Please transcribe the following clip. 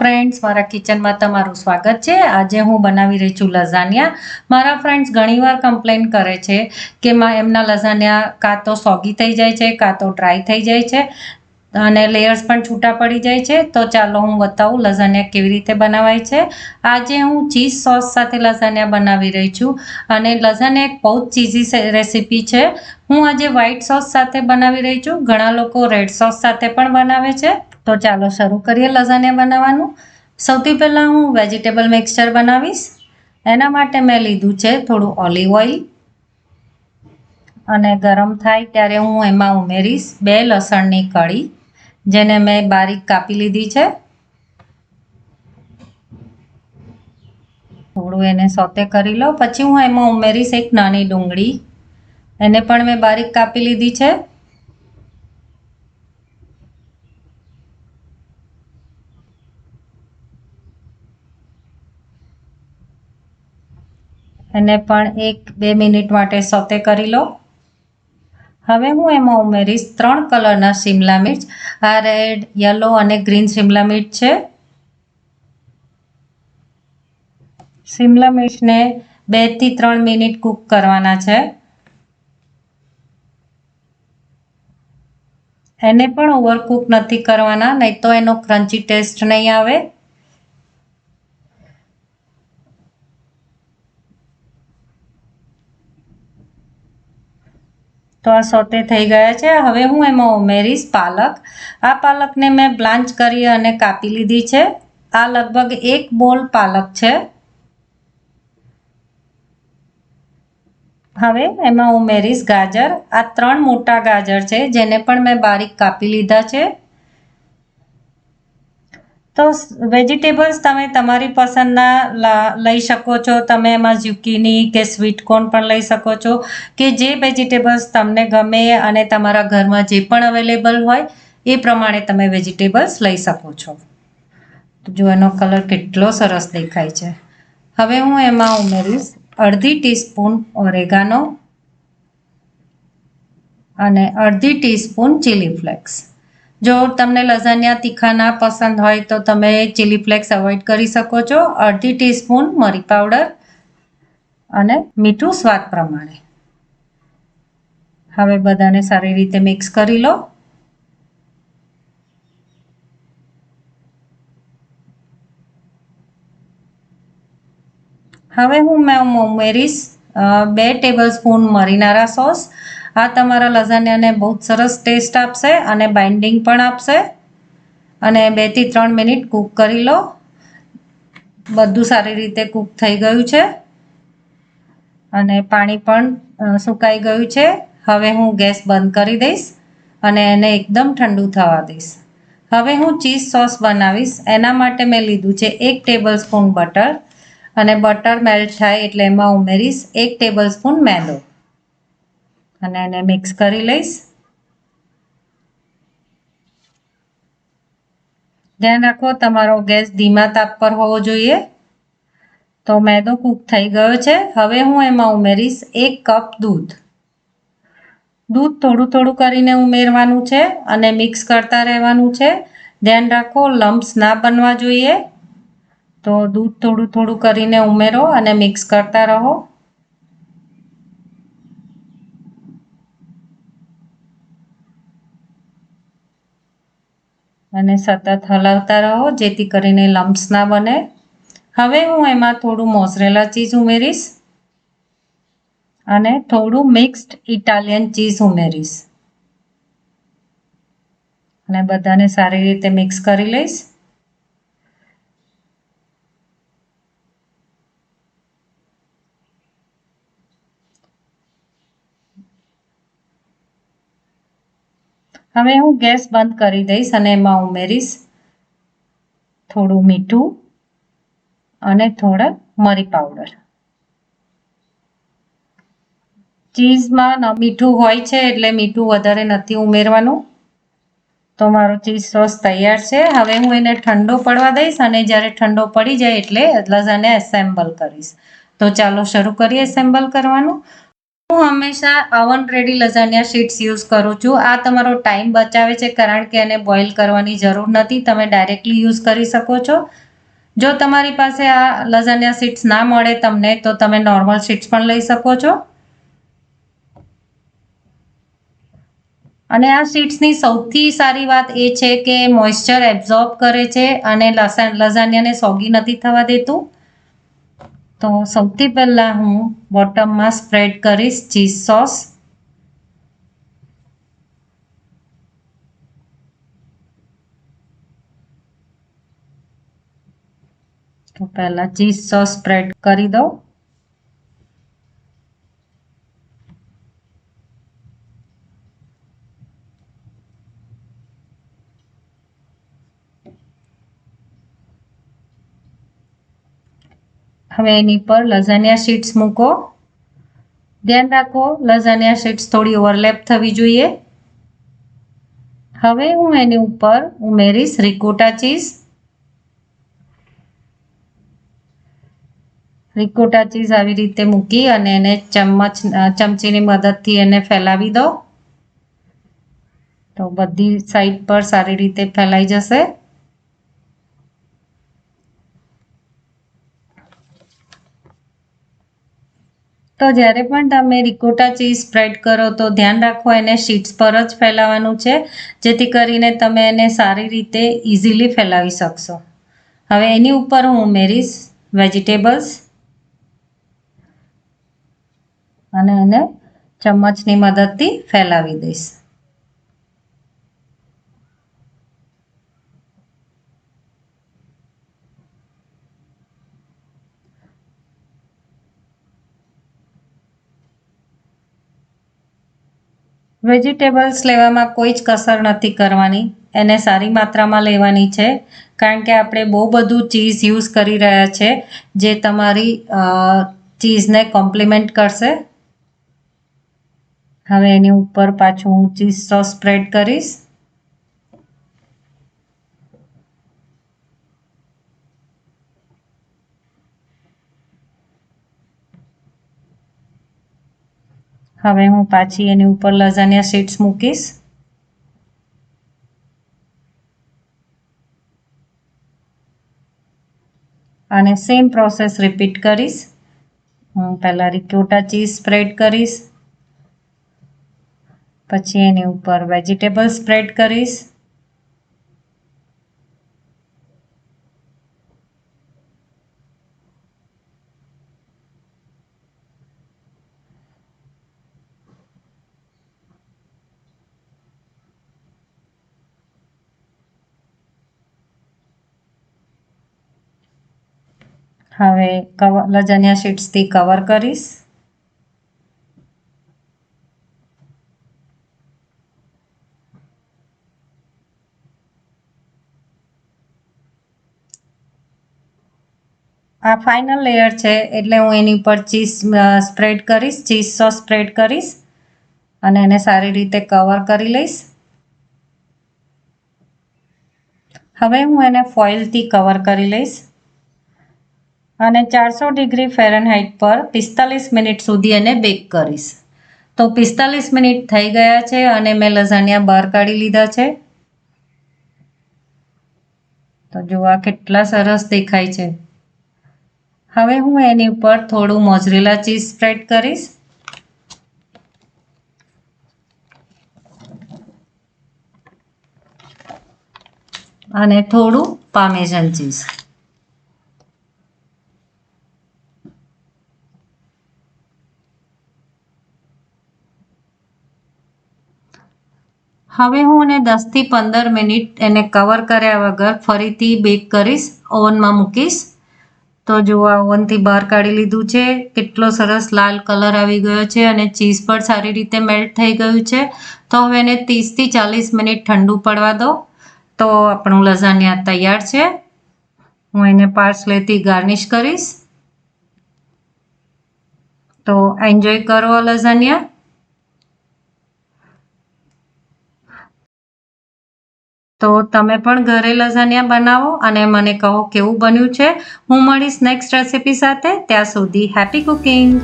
Friends મારા કિચનમાં તમારું સ્વાગત છે. આજે હું બનાવી રહી છું લઝાનિયા. મારા ફ્રેન્ડ્સ ઘણીવાર કમ્પ્લેન કરે છે કે એમના લઝાનિયા કાં તો સોગી થઈ જાય છે, કાં તો ડ્રાય થઈ જાય છે અને લેયર્સ પણ છૂટા પડી જાય છે. તો ચાલો હું બતાવું લઝાનિયા કેવી રીતે બનાવાય છે. આજે હું ચીઝ સોસ સાથે લઝાનિયા બનાવી રહી છું અને લઝાનિયા એક બહુ જ ચીઝી રેસીપી છે. હું આજે વ્હાઈટ સોસ સાથે બનાવી રહી છું. ઘણા લોકો રેડ સોસ સાથે પણ બનાવે છે. તો ચાલો શરૂ કરીએ લઝાનિયા બનાવવાનું. સૌથી પહેલાં હું વેજીટેબલ મિક્સચર બનાવીશ. એના માટે મેં લીધું છે થોડું ઓલિવ ઓઇલ અને ગરમ થાય ત્યારે હું એમાં ઉમેરીશ બે લસણની કળી, જેને મેં બારીક કાપી લીધી છે. થોડું એને સોતે કરી લો. પછી હું એમાં ઉમેરીશ એક નાની ડુંગળી. એને પણ મેં બારીક કાપી લીધી છે. એને પણ એક બે મિનિટ માટે સોતે કરી લો. હવે હું એમાં ઉમેરીશ ત્રણ કલરના શિમલા મિર્ચ. આ રેડ, યલો અને ગ્રીન શિમલા મિર્ચ છે. શિમલા મિર્ચને બેથી ત્રણ મિનિટ કૂક કરવાના છે. એને પણ ઓવરકુક નથી કરવાના, નહીં તો એનો ક્રન્ચી ટેસ્ટ નહીં આવે. તો આ સોતે થઈ ગયા છે. હવે હું એમાં ઉમેરીશ પાલક. આ પાલકને મેં બ્લાન્ચ કરી અને કાપી લીધી છે. આ લગભગ એક બોલ પાલક છે. હવે એમાં ઉમેરીશ ગાજર. આ ત્રણ મોટા ગાજર છે, જેને પણ મેં બારીક કાપી લીધા છે. તો વેજીટેબલ્સ તમે તમારી પસંદના લઈ શકો છો. તમે એમાં ઝુકીની કે સ્વીટ કોર્ન પણ લઈ શકો છો કે જે વેજીટેબલ્સ તમને ગમે અને તમારા ઘરમાં જે પણ અવેલેબલ હોય, એ પ્રમાણે તમે વેજીટેબલ્સ લઈ શકો છો. જો એનો કલર કેટલો સરસ દેખાય છે. હવે હું એમાં ઉમેરીશ અડધી ટીસ્પૂન ઓરેગાનો અને અડધી ટીસ્પૂન ચીલી ફ્લેક્સ જો તમને લઝાનિયા તીખા ના પસંદ હોય તો તમે ચીલી ફ્લેક્સ અવોઇડ કરી શકો છો. અડધી ટીસ્પૂન મરી પાવડર અને મીઠું સ્વાદ પ્રમાણે. હવે બધાને સારી રીતે મિક્સ કરી લો. હવે હું મેં ઉમેરીશ બે ટેબલ સ્પૂન મરીનારા સોસ આ તમારા લઝાનિયાને બહુ સરસ ટેસ્ટ આપશે અને બાઇન્ડિંગ પણ આપશે. અને બેથી ત્રણ મિનિટ કૂક કરી લો. બધું સારી રીતે કૂક થઈ ગયું છે. અને પાણી પણ સુકાઈ ગયું છે. હવે હું ગેસ બંધ કરી દઈશ અને એને એકદમ ઠંડુ થવા દઈશ. હવે હું ચીઝ સોસ બનાવીશ. એના માટે મેં લીધું છે એક ટેબલ સ્પૂન બટર. અને બટર મેલ્ટ થાય એટલે એમાં ઉમેરીશ એક ટેબલ સ્પૂન મેદો. અને એને મિક્સ કરી લઈશ. ધ્યાન રાખો, તમારો ગેસ ધીમા તાપ પર હોવો જોઈએ. તો મેદો કૂક થઈ ગયો છે. હવે હું એમાં ઉમેરીશ એક કપ દૂધ. દૂધ થોડું થોડું કરીને ઉમેરવાનું છે અને મિક્સ કરતા રહેવાનું છે. ધ્યાન રાખો લમ્પ્સ ના બનવા જોઈએ. તો દૂધ થોડું થોડું કરીને ઉમેરો અને મિક્સ કરતા રહો. અને સતત હલાવતા રહો, જેથી કરીને લમ્પ્સ ના બને. હવે હું એમાં થોડું મોઝરેલા ચીઝ ઉમેરીશ અને થોડું મિક્સ્ડ ઇટાલિયન ચીઝ ઉમેરીશ. અને બધાને સારી રીતે મિક્સ કરી લઈશ. હવે હું ગેસ બંધ કરી દઈશ અને એમાં ઉમેરીશ થોડું મીઠું અને થોડા મરી પાવડર. ચીઝમાં મીઠું હોય છે એટલે મીઠું વધારે નથી ઉમેરવાનું. તો મારો ચીઝ સોસ તૈયાર છે. હવે હું એને ઠંડો પડવા દઈશ અને જ્યારે ઠંડો પડી જાય એટલે લઝાને એસેમ્બલ કરીશ. તો ચાલો શરૂ કરીએ એસેમ્બલ કરવાનું. હું હંમેશા oven ready lasagna sheets use કરું છું. આ તમારો ટાઈમ બચાવે છે કારણ કે એને બોઇલ કરવાની જરૂર નથી. તમે ડાયરેક્ટલી યુઝ કરી શકો છો. જો તમારી પાસે આ લઝાનિયા શીટ્સ ના મળે તમને, તો તમે નોર્મલ શીટ્સ પણ લઈ શકો છો. અને આ શીટ્સની સૌથી સારી વાત એ છે કે મોઇશ્ચર એબ્ઝોર્બ કરે છે અને લઝાનિયાને સોગી નથી થવા દેતું. તો સૌથી પહેલાં હું બોટમમાં સ્પ્રેડ કરીશ ચીઝ સોસ તો પહેલાં ચીઝ સોસ સ્પ્રેડ કરી દઉં હવે એની પર લઝાનિયા શીટ્સ મૂકો. ધ્યાન રાખો, લઝાનિયા શીટ્સ થોડી ઓવરલેપ થવી જોઈએ. હવે હું એની ઉપર ઉમેરીશ રિકોટા ચીઝ. રિકોટા ચીઝ આવી રીતે મૂકી અને એને ચમચ, ચમચીની મદદથી એને ફેલાવી દો. તો બધી સાઈડ પર સારી રીતે ફેલાઈ જશે. તો જ્યારે પણ તમે રિકોટા ચીઝ સ્પ્રેડ કરો તો ધ્યાન રાખો એને શીટ્સ પર જ ફેલાવવાનું છે, જેથી કરીને તમે એને સારી રીતે ઇઝીલી ફેલાવી શકશો. હવે એની ઉપર હું ઉમેરીશ વેજીટેબલ્સ અને એને ચમચની મદદથી ફેલાવી દઈશ. વેજીટેબલ્સ લેવામાં કોઈ જ કસર નથી કરવાની. એને સારી માત્રામાં લેવાની છે, કારણ કે આપણે બહુ બધું ચીઝ યુઝ કરી રહ્યા છે, જે તમારી ચીઝને કોમ્પ્લિમેન્ટ કરશે. હવે એની ઉપર પાછું હું ચીઝ સોસ સ્પ્રેડ કરીશ. હવે હું પાછી એની ઉપર લઝાનિયા શીટ્સ મૂકીશ. અને સેમ પ્રોસેસ રિપીટ કરીશ. હું પહેલાં રિક્યોટા ચીઝ સ્પ્રેડ કરીશ. પછી એની ઉપર વેજીટેબલ સ્પ્રેડ કરીશ. હવે કવર લજાનિયા શીટ્સથી કવર કરીશ. આ ફાઇનલ લેયર છે એટલે હું એની ઉપર ચીઝ સ્પ્રેડ કરીશ, ચીઝ સોસ સ્પ્રેડ કરીશ અને એને સારી રીતે કવર કરી લઈશ. હવે હું એને ફોઇલથી કવર કરી લઈશ. અને ચારસો ડિગ્રી ફેરનહાઇટ પર પિસ્તાલીસ મિનિટ સુધી એને બેક કરીશ. તો પિસ્તાલીસ મિનિટ થઈ ગયા છે અને મેં લઝાનિયા બહાર કાઢી લીધા છે. તો જોવા કેટલા સરસ દેખાય છે. હવે હું એની ઉપર થોડું મોઝરેલા ચીઝ સ્પ્રેડ કરીશ. અને થોડું પામેઝન ચીઝ. હવે હું એને દસથી પંદર મિનિટ એને કવર કર્યા વગર ફરીથી બેક કરીશ ઓવનમાં મૂકીશ. તો જો ઓવનથી બહાર કાઢી લીધું છે, કેટલો સરસ લાલ કલર આવી ગયો છે અને ચીઝ પણ સારી રીતે મેલ્ટ થઈ ગયું છે. તો હવે એને ત્રીસથી ચાલીસ મિનિટ ઠંડુ પડવા દો. તો આપણું લઝાનિયા તૈયાર છે. હું એને પાર્સલેથી ગાર્નિશ કરીશ. તો એન્જોય કરો લઝાનિયા તો તમે પણ ઘરે લઝાનિયા બનાવો અને મને કહો કેવું બન્યું છે. હું મળીશ નેક્સ્ટ રેસીપી સાથે. ત્યાં સુધી હેપી કુકિંગ